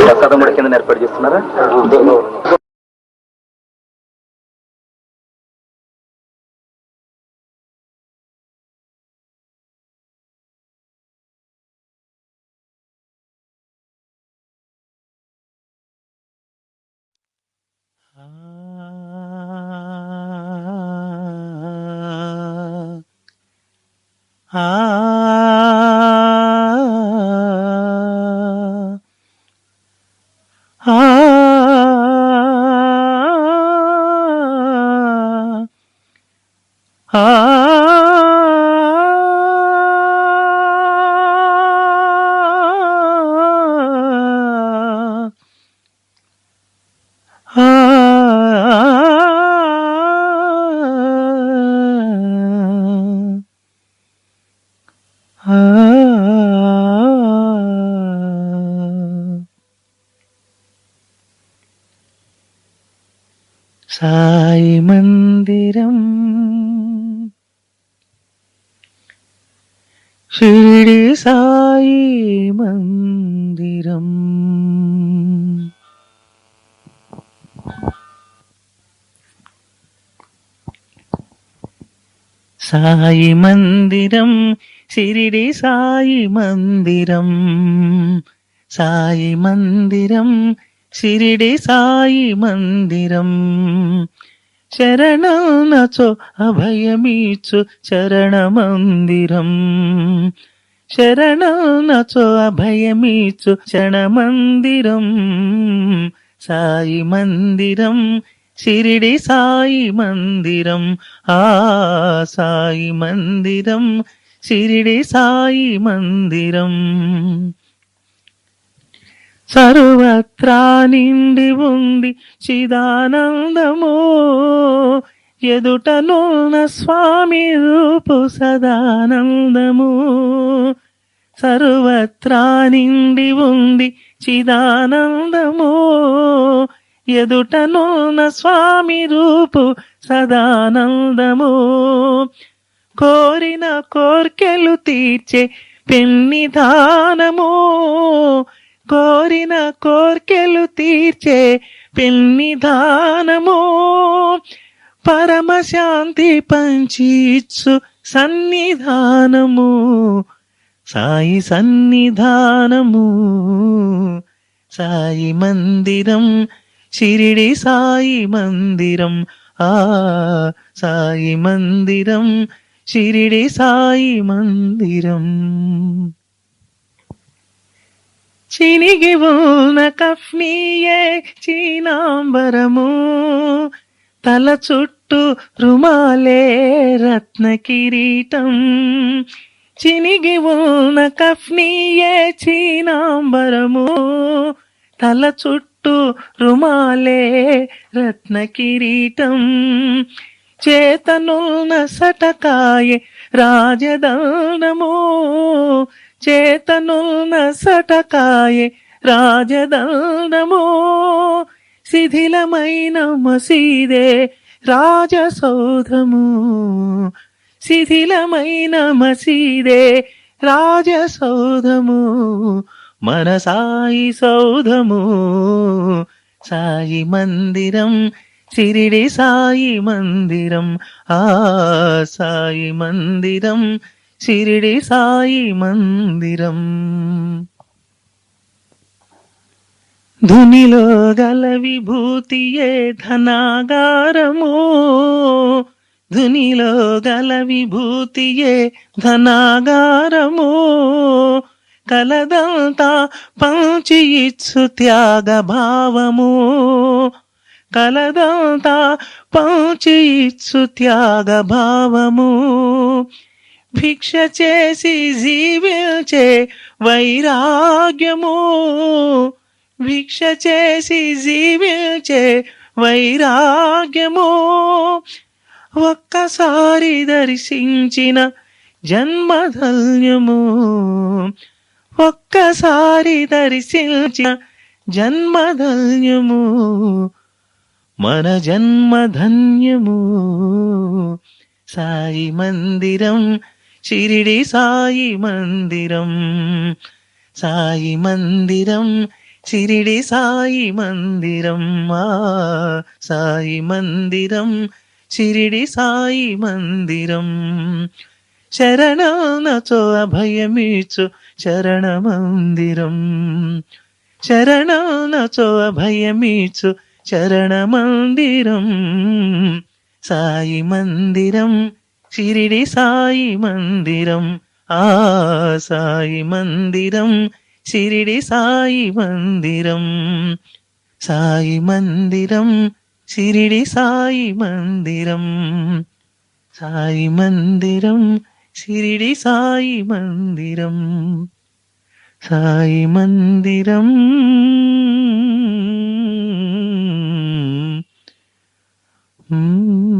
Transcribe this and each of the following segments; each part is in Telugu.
ప్రసాదం కూడా కింద ఏర్పాటు చేస్తున్నారా? సాయి మందిరం షిరిడి సాయి మందిరం సాయి మందిరం షిరిడి సాయి మందిరం సాయి మందిరం షిరిడి సాయి మందిరం శరణనచో అభయమీచు చరణ మందిరం శరణనచో అభయమీచు చరణ మందిరం సాయి మందిరం షిరిడి సాయి మందిరం. ఆ సాయి మందిరం షిరిడి సాయి మందిరం. సర్వత్రా నిండి ఉంది చిదానందము. ఎదుటనున్న స్వామి రూపు సదానందము. సర్వత్రా నిండి ఉంది చిదానందము. ఎదుటనున్న స్వామి రూపు సదానందము. కోరిన కోర్కెలు తీర్చే పెన్నిధానము కోరిన కోర్కెలు తీర్చే పెన్నిధానము పరమశాంతి పంచిచ్చు సన్నిధానము. సాయి సన్నిధానము. సాయి మందిరం షిరిడి సాయి మందిరం. ఆ సాయి మందిరం షిరిడి సాయి మందిరం. చినిగి ఉన్న కఫ్నీయే చీనాంబరము తల చుట్టూ రుమాలే రత్న కిరీటం. చినిగి ఉన్న కఫ్నీయే చీనాంబరము తల చుట్టూ రుమాలే రత్న కిరీటం. చేతనున్న సటకాయే రాజదండము చేతనున్న సటకాయే రాజదండమో. శిథిలమైన మసీదే రాజసౌధము. శిథిలమైన మసీదే రాజసౌధము. మన సాయి సౌధము. సాయి మందిరం సిరిడి సాయి మందిరం. ఆ సాయి మందిరం సిరిడి సాయి మందిరం. ధునిలో గల విభూతియే ధనాగారము? ధునిలో గల విభూతియే ధనాగారము? కలదంతా పంచి ఇచ్చు త్యాగ భావము. కలదంతా పంచి ఇచ్చు త్యాగ భావము. భిక్ష చేసి జీవించే వైరాగ్యము. భిక్ష చేసి జీవించే వైరాగ్యము. ఒక్కసారి దర్శించిన జన్మధన్యము. ఒక్కసారి దర్శించిన జన్మధన్యము. మన జన్మధన్యము. సాయి మందిరం షిరిడి సాయి మందిరం సాయి మందిరం షిరిడి సాయి మందిరం మా సాయి మందిరం షిరిడి సాయి మందిరం. శరణనచో అభయమిచ్చు శరణ మందిరం. శరణనచో అభయమిచ్చు శరణ మందిరం సాయి మందిరం. షిరిడి సాయి మందిరం ఆ సాయి మందిరం షిరిడి సాయి మందిరం సాయి మందిరం షిరిడి సాయి మందిరం సాయి మందిరం షిరిడి సాయి మందిరం సాయి మందిరం మ్మ్.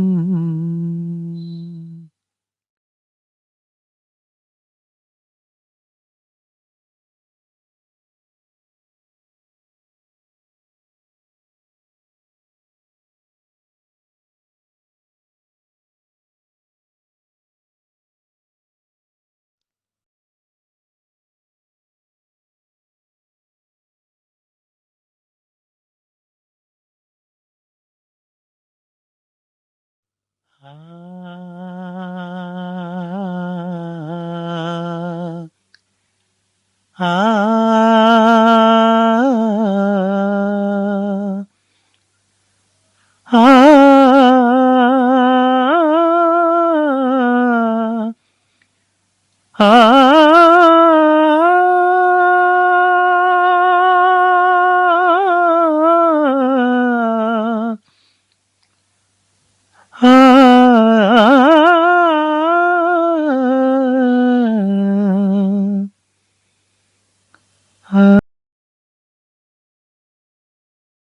ఆ ఆ